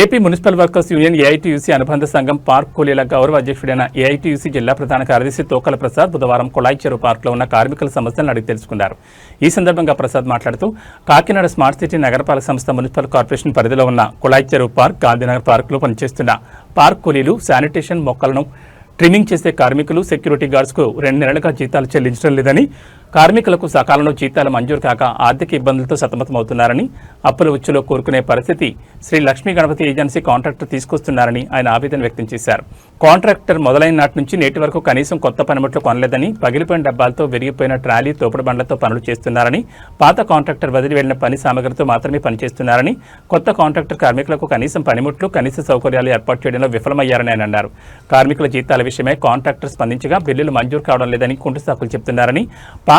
AP municipal workers union AITUC అనుబంధ సంఘం park కూలీల గౌరవ అధ్యక్షుడైన ఏఐటీయూసీ జిల్లా ప్రధాన కార్యదర్శి తోకల ప్రసాద్ బుధవారం కొళాయి చెరువు పార్క్లో ఉన్న కార్మికుల సమస్యలను అడిగి తెలుసుకున్నారు. ఈ సందర్భంగా ప్రసాద్ మాట్లాడుతూ కాకినాడ స్మార్ట్ సిటీ నగరపాలక సంస్థ మున్సిపల్ కార్పొరేషన్ పరిధిలో ఉన్న కొళాయి చెరువు పార్క్ గాంధీనగర్ పార్కులో పనిచేస్తున్న పార్క్ కూలీలు శానిటేషన్ మొక్కలను ట్రిమ్మింగ్ చేసే కార్మికులు సెక్యూరిటీ గార్డ్స్కు రెండు నెలలుగా జీతాలు చెల్లించడం లేదని కార్మికులకు సకాలంలో జీతాలు మంజూరు కాక ఆర్థిక ఇబ్బందులతో సతమతమవుతున్నారని అప్పుల ఉచ్చులో కోరుకునే పరిస్థితి శ్రీ లక్ష్మీ గణపతి ఏజెన్సీ కాంట్రాక్టర్ తీసుకొస్తున్నారని ఆయన ఆవేదన వ్యక్తం చేశారు. కాంట్రాక్టర్ మొదలైన నాటి నుంచి నేటి వరకు కనీసం కొత్త పనిముట్లు కొనలేదని పగిలిపోయిన డబ్బాలతో విరిగిపోయిన ట్రాలీ తోపుడు బండ్లతో పనులు చేస్తున్నారని పాత కాంట్రాక్టర్ వదిలి వెళ్ళిన పని సామగ్రితో మాత్రమే పనిచేస్తున్నారని కొత్త కాంట్రాక్టర్ కార్మికులకు కనీసం పనిముట్లు కనీస సౌకర్యాలు ఏర్పాటు చేయడంలో విఫలమయ్యారని ఆయన అన్నారు. కార్మికుల జీతాల విషయమై కాంట్రాక్టర్ స్పందించగా బిల్లులు మంజూరు కావడం లేదని కుంటు చెబుతున్నారని చెప్తున్నారని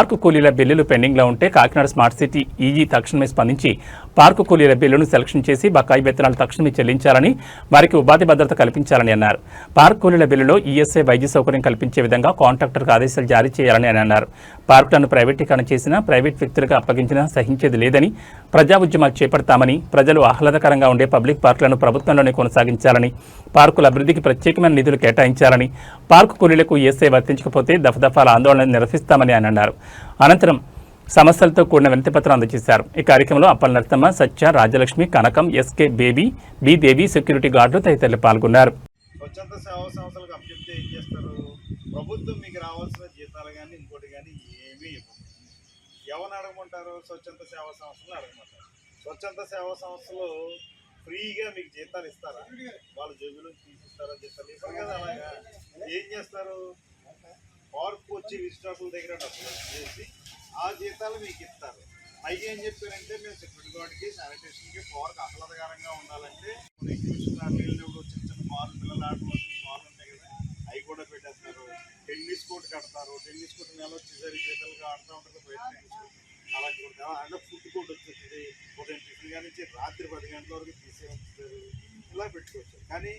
పార్కు కూలీల బిల్లులు పెండింగ్లో ఉంటే కాకినాడ స్మార్ట్ సిటీ ఈజీ తక్షణమే స్పందించి పార్కు కూలీల బిల్లును సెలక్షన్ చేసి బకాయి వేతనాలు తక్షణమే చెల్లించాలని వారికి ఉపాధి భద్రత కల్పించాలని అన్నారు. పార్క్ కూలీల బిల్లులో ఈఎస్ఐ వైద్య సౌకర్యం కల్పించే విధంగా కాంట్రాక్టర్కు ఆదేశాలు జారీ చేయాలని ఆయన అన్నారు. పార్కులను ప్రైవేటీకరణ చేసినా ప్రైవేట్ వ్యక్తులకు అప్పగించినా సహించేది లేదని ప్రజా ఉద్యమాలు చేపడతామని ప్రజలు ఆహ్లాదకరంగా ఉండే పబ్లిక్ పార్కులను ప్రభుత్వంలోనే కొనసాగించాలని పార్కుల అభివృద్ధికి ప్రత్యేకమైన నిధులు కేటాయించాలని పార్కు కూలీలకు ఈఎస్ఐ వర్తించకపోతే దఫదఫాల ఆందోళన నిరసిస్తామని ఆయన అన్నారు. అనంతరం సమస్యలతో కూడిన వినతిపత్రం అందజేశారు. ఈ కార్యక్రమంలో Appala Narasamma Satya Rajalakshmi Kanakam SK Baby B Devi security గార్డులు తదితరులు పాల్గొన్నారు. స్వచ్ఛంద సేవా సంస్థలకు అభ్యర్థి ఏం చేస్తారు? ప్రభుత్వం మీకు రావాల్సిన జీతాలు కానీ ఇంకోటి కానీ ఏమీ ఇవ్వదు. ఎవరిని అడగమంటారు? స్వచ్ఛంద సేవా సంస్థలు అడగమంటారు. స్వచ్ఛంద సేవా సంస్థలు ఫ్రీగా మీకు జీతాలు ఇస్తారా? వాళ్ళ జేబులో తీసిస్తారా జీతాలు? ఇవ్వరు కదా అలాగా? ఏం చేస్తారు? పార్క్ వచ్చి విజిటర్ల దగ్గర డబ్బులు చేసి ఆ జీతాలు మీకు ఇస్తారు. పైగా ఏం చెప్పారంటే మేము సెక్యూరిటీ గార్డ్కి శానిటేషన్కి పవర్కి ఆహ్లాదకరంగా ఉండాలంటే ఎగ్జిబిషన్ వెళ్ళినప్పుడు చిన్న చిన్న బాల్ పిల్లలు ఆటలు బాల్ ఉంటాయి కదా అవి కూడా పెట్టేస్తారు. టెన్నిస్ కోర్టు కడతారు. టెన్నిస్ కోర్టు నెల వచ్చేసరికి జీతాలుగా ఆడుతూ ఉంటారు బయట టెన్నిస్ అలా కూడా అంటే ఫుడ్ కోర్ట్ వచ్చేస్తుంది. ఉదయం టిఫిన్ కానీ రాత్రి పది గంటల వరకు తీసే ఇలా పెట్టుకోవచ్చు. కానీ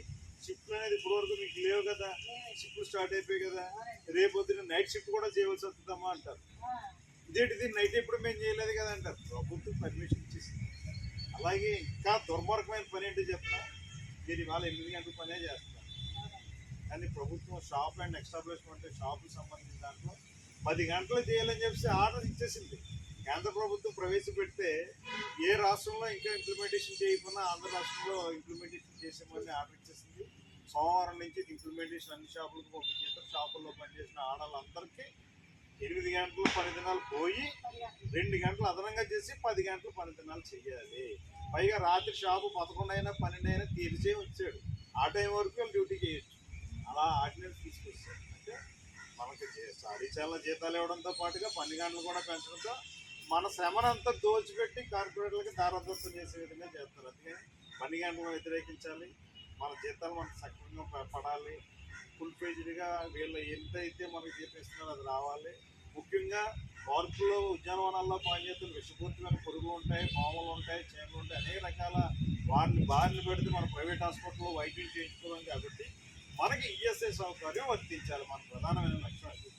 షిఫ్ట్లు అనేది ఇప్పటి వరకు మీకు లేవు కదా. షిఫ్ట్లు స్టార్ట్ అయిపోయాయి కదా. రేపు పొద్దున్న నైట్ షిఫ్ట్ కూడా చేయవలసి వస్తుందమ్మా అంటారు. ఇదేంటిది నైట్ ఎప్పుడు మేము చేయలేదు కదా అంటారు. ప్రభుత్వం పర్మిషన్ ఇచ్చేసింది. అలాగే ఇంకా దుర్మార్గమైన పని ఏంటో చెప్తా మీరు ఇవాళ ఎనిమిది గంటల పనే చేస్తారు కానీ ప్రభుత్వం షాప్ అండ్ ఎస్టాబ్లిష్మెంట్ షాపుకి సంబంధించిన దాంట్లో పది గంటలు చేయాలని చెప్పి ఆర్డర్ ఇచ్చేసింది. కేంద్ర ప్రభుత్వం ప్రవేశపెడితే ఏ రాష్ట్రంలో ఇంకా ఇంప్లిమెంటేషన్ చేయకుండా ఆంధ్ర రాష్ట్రంలో ఇంప్లిమెంటేషన్ చేసేమని ఆర్డర్ ఇచ్చేసింది. సోమవారం నుంచి ఇంప్లిమెంటేషన్ అన్ని షాపులకు పంపించేస్తారు. షాపుల్లో పనిచేసిన ఆడవాళ్ళందరికీ ఎనిమిది గంటలు పని దినాలు పోయి రెండు గంటలు అదనంగా చేసి పది గంటలు పని దినాలు చెయ్యాలి. పైగా రాత్రి షాపు పదకొండు అయినా పన్నెండు అయినా తీర్చే వచ్చాడు. ఆ టైం వరకు వాళ్ళు డ్యూటీ చేయొచ్చు. అలా ఆర్డినెన్స్ తీసుకొచ్చాడు అంటే మనకి జీ- చాలా జీతాలు ఇవ్వడంతో పాటుగా పని గంటలు కూడా పెంచడంతో మన శ్రమనంతా దోచిపెట్టి కార్పొరేట్లకి దారదర్శనం చేసే విధంగా చేస్తారు. అందుకని పని గంటలను వ్యతిరేకించాలి. మన జీతాలు మనకు సక్రమంగా పడాలి. ఫుల్ పేజ్డ్గా వీళ్ళు ఎంత అయితే మనకి చేపిస్తున్నారో అది రావాలి. ముఖ్యంగా పార్కుల్లో ఉద్యానవనాల్లో పనిచేస్తున్న విషపూరితమైన పురుగులు ఉంటాయి పాములు ఉంటాయి చేపలు ఉంటాయి. అనేక రకాల వారిని బారిన పెడితే మన ప్రైవేట్ హాస్పిటల్లో వైద్యం చేయించుకోవాలి కాబట్టి మనకి ఈఎస్ఐ సౌకర్యం వర్తించాలి. మన ప్రధానమైన లక్ష్యం అది.